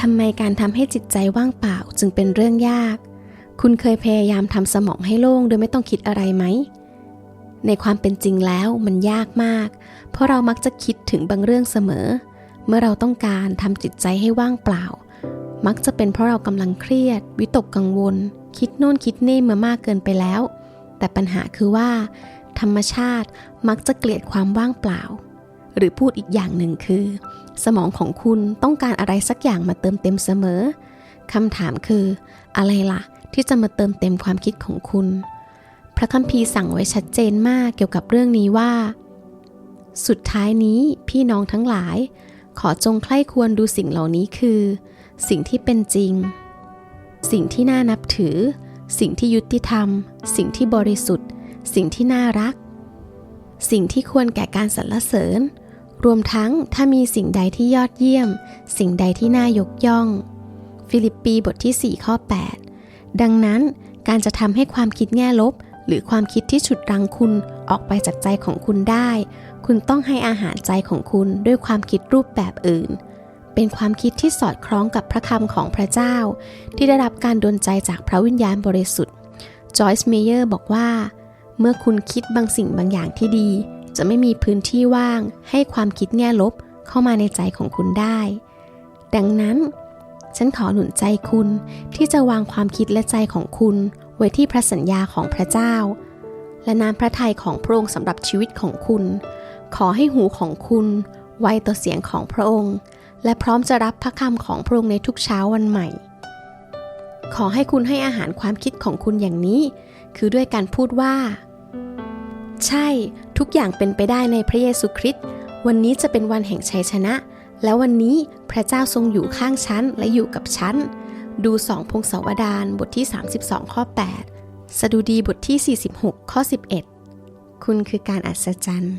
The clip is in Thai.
ทำไมการทำให้จิตใจว่างเปล่าจึงเป็นเรื่องยาก คุณเคยพยายามทำสมองให้โล่งโดยไม่ต้องคิดอะไรไหม ในความเป็นจริงแล้วมันยากมาก เพราะเรามักจะคิดถึงบางเรื่องเสมอ เมื่อเราต้องการทำจิตใจให้ว่างเปล่า มักจะเป็นเพราะเรากำลังเครียด วิตกกังวล คิดโน่นคิดนี่มามากเกินไปแล้ว แต่ปัญหาคือว่า ธรรมชาติมักจะเกลียดความว่างเปล่า หรือพูดอีกอย่างหนึ่งคือ สมองของคุณต้องการอะไรสักอย่างมาเติมเต็มเสมอคำถามคือ อะไรล่ะ ที่จะมาเติมเต็มความคิดของคุณ พระคัมภีร์สั่งไว้ชัดเจนมากเกี่ยวกับเรื่องนี้ว่า สุดท้ายนี้พี่น้องทั้งหลาย ขอจงใคร่ควรดูสิ่งเหล่านี้คือ สิ่งที่เป็นจริง สิ่งที่น่านับถือ สิ่งที่ยุติธรรม สิ่งที่บริสุทธิ์ สิ่งที่น่ารัก สิ่งที่ควรแก่การสรรเสริญ รวมทั้งถ้ามีสิ่งใดที่ยอดเยี่ยม สิ่งใดที่น่ายกย่อง ฟิลิปปีบทที่ 4 ข้อ 8 ดังนั้นการจะทำให้ความคิดแง่ลบ หรือความคิดที่ฉุดรั้งคุณออกไปจากใจของคุณได้ คุณต้องให้อาหารใจของคุณด้วยความคิดรูปแบบอื่น เป็นความคิดที่สอดคล้องกับพระคำของพระเจ้า ที่ได้รับการดลใจจากพระวิญญาณบริสุทธิ์จอยส์เมเยอร์บอกว่า เมื่อคุณคิดบางสิ่งบางอย่างที่ดี จะไม่มีพื้นที่ว่างให้ความคิดแง่ลบเข้ามาในใจของคุณได้ ดังนั้น ฉันขอหนุนใจคุณที่จะวางความคิดและใจของคุณไว้ที่พระสัญญาของพระเจ้า และน้ำพระทัยของพระองค์สำหรับชีวิตของคุณ ขอให้หูของคุณไวต่อเสียงของพระองค์ และพร้อมจะรับพระคำของพระองค์ในทุกเช้าวันใหม่ ขอให้คุณให้อาหารความคิดของคุณอย่างนี้ คือด้วยการพูดว่า ใช่ทุกอย่างเป็นไปได้ในพระเยซูคริสต์วันนี้จะเป็นวันแห่งชัยชนะ แล้ววันนี้พระเจ้าทรงอยู่ข้างฉันและอยู่กับฉัน ดูสองพงศาวดารบทที่ 32 ข้อ 8 สดุดีบทที่ 46 ข้อ 11 คุณคือการอัศจรรย์